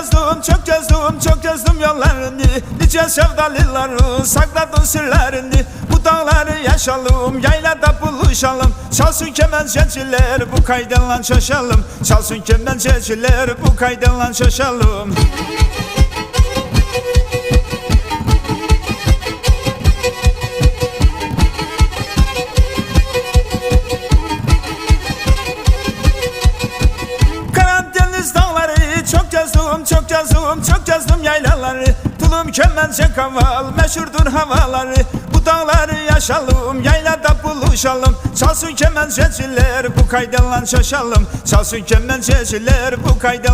gezdim, çok gezdim, çok gezdim yollarını. Nice sevdalıları sakladı sırlarını. Bu dağları yaşalım, yaylada buluşalım. Çalsın kemençeciler bu kaydınla şaşalım. Çalsın kemençeciler bu kaydınla şaşalım gezdim çok gezdim çok gezdim yaylaları. Tulum kemençe kaval meşhurdur havaları. Bu dağları yaşalım yaylada buluşalım. Çalsın kemençeciler bu kaydınla şaşalım. Çalsın kemençeciler bu kaydınla